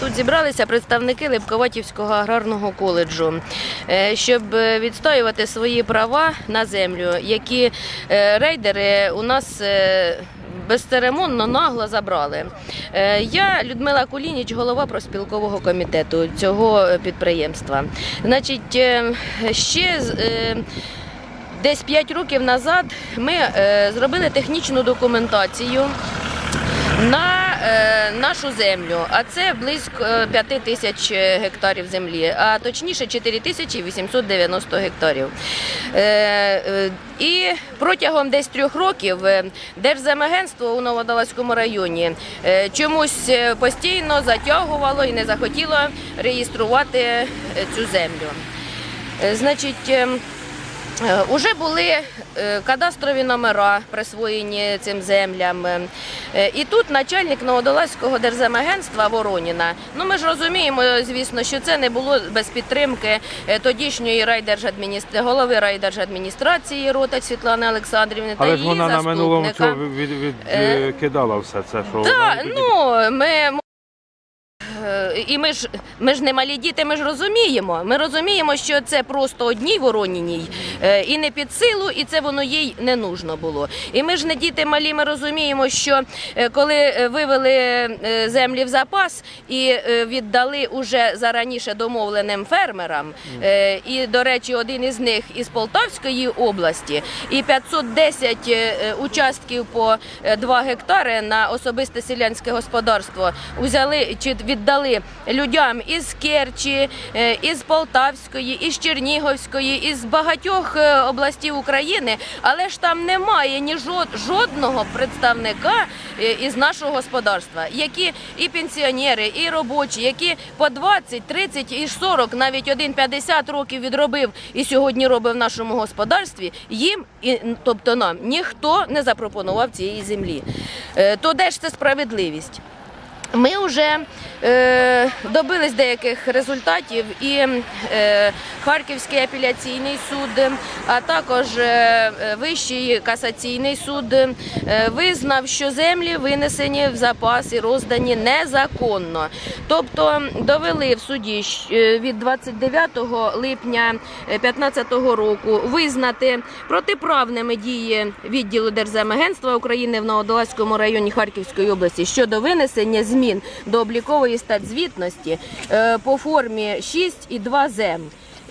Тут зібралися представники Липковатівського аграрного коледжу, е, щоб відстоювати свої права на землю, які е, рейдери у нас е, безцеремонно нагло забрали. Я Людмила Кулініч, голова проспілкового комітету цього підприємства. Значить, ще десь 5 років назад ми зробили технічну документацію на нашу землю, а це близько 5 тисяч гектарів землі, а точніше 4 тисячі 890 гектарів. Е, е, і протягом десь трьох років е, Держземагентство у Новодолазькому районі е, чомусь е, постійно затягувало і не захотіло реєструвати е, цю землю. Е, Значить, е, Е, Уже були е, кадастрові номера присвоєні цим землям. Е, І тут начальник Новодолазького держземагентства Вороніна. Ну ми ж розуміємо, звісно, що це не було без підтримки е, тодішньої райдержадміністра... голови райдержадміністрації Ротач Світлани Олександрівни та Але її вона на минулому від, від, Е, відкидала все це, що вона ну ми. І ми ж ми ж не малі діти, ми ж розуміємо. Ми розуміємо, що це просто одній вороніній е, і не під силу, і це воно їй не нужно було. І ми ж не діти малі, ми розуміємо, що е, коли е, вивели землі в запас і віддали уже зараніше домовленим фермерам, і до речі, один із них із Полтавської області, і 510 е, е, участків по 2 гектари на особисте селянське господарство взяли чи віддали людям із Керчі, е, із Полтавської, із Чернігівської, із багатьох е, областів України, але ж там немає ні жодного представника е, із нашого господарства, які і пенсіонери, і робочі, які по 20, 30 і 40, навіть один 50 років відробив і сьогодні робить в нашому господарстві, їм, тобто нам, ніхто не запропонував цієї землі. То де ж це справедливість? Ми вже е, добились деяких результатів, і е, Харківський апеляційний суд, а також е, е, Вищий касаційний суд е, визнав, що землі винесені в запас і роздані незаконно. Тобто довели в суді е, від 29 липня 2015 року визнати протиправними дії відділу Держземагентства України в Новодолазькому районі Харківської області щодо винесення змін до облікової статзвітності е, по формі 6 і 2 зем.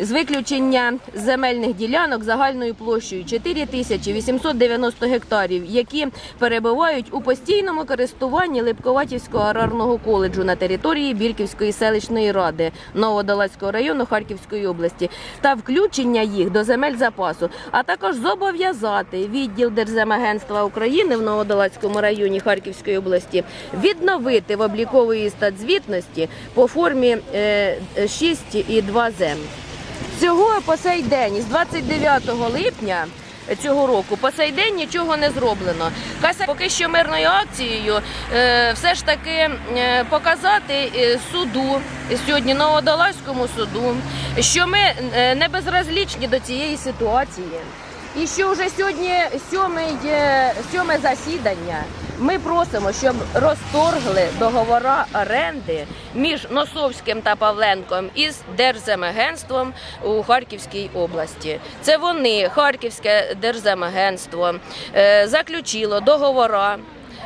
З виключення земельних ділянок загальною площею 4890 гектарів, які перебувають у постійному користуванні Липковатівського аграрного коледжу на території Бірківської селищної ради Новодолацького району Харківської області та включення їх до земель запасу, а також зобов'язати відділ Держземагентства України в Новодолацькому районі Харківської області відновити в облікової статзвітності по формі е, 6 і 2 Цього по сей день, з 29 липня цього року, по сей день нічого не зроблено. Каса поки що мирною акцією е, все ж таки е, показати е, суду сьогодні Новодолазькому суду, що ми не безразлічні до цієї ситуації. І що вже сьогодні сьоме, сьоме засідання. Ми просимо, щоб розторгли договори оренди між Носовським та Павленком із Держземагентством у Харківській області. Це вони, Харківське Держземагентство, е, заключило договори е,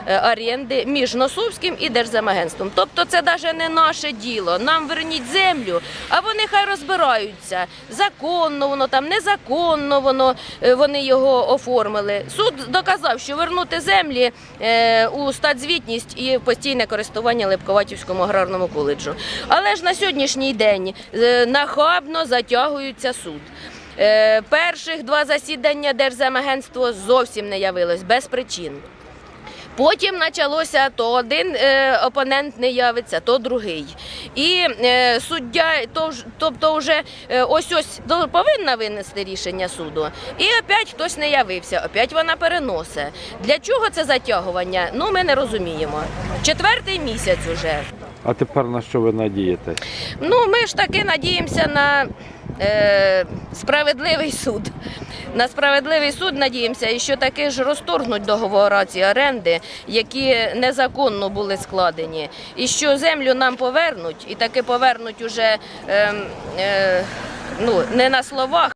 оренди між Носовським і Держземагентством. Тобто це навіть не наше діло. Нам верніть землю, а вони хай розбираються. Законно воно там, незаконно воно е, вони його оформили. Суд доказав, що вернути землі е, у статзвітність і постійне користування Липковатівському аграрному коледжу. Але ж на сьогоднішній день е, нахабно затягується суд. Е, Перших два засідання Держземагентство зовсім не явилось без причин. Потім почалося то один е, опонент не явиться, то другий. І е, суддя, то, тобто, вже е, ось ось до- повинна винести рішення суду. І опять хтось не явився, опять вона переносить. Для чого це затягування? Ну ми не розуміємо. Четвертий місяць уже. А тепер на що ви надієтесь? Ну, ми ж таки надіємося на е, справедливий суд. На справедливий суд надіємося, і що таки ж розторгнуть договори ці оренди, які незаконно були складені, і що землю нам повернуть, і таки повернуть уже. Е, е, Ну, не на словах,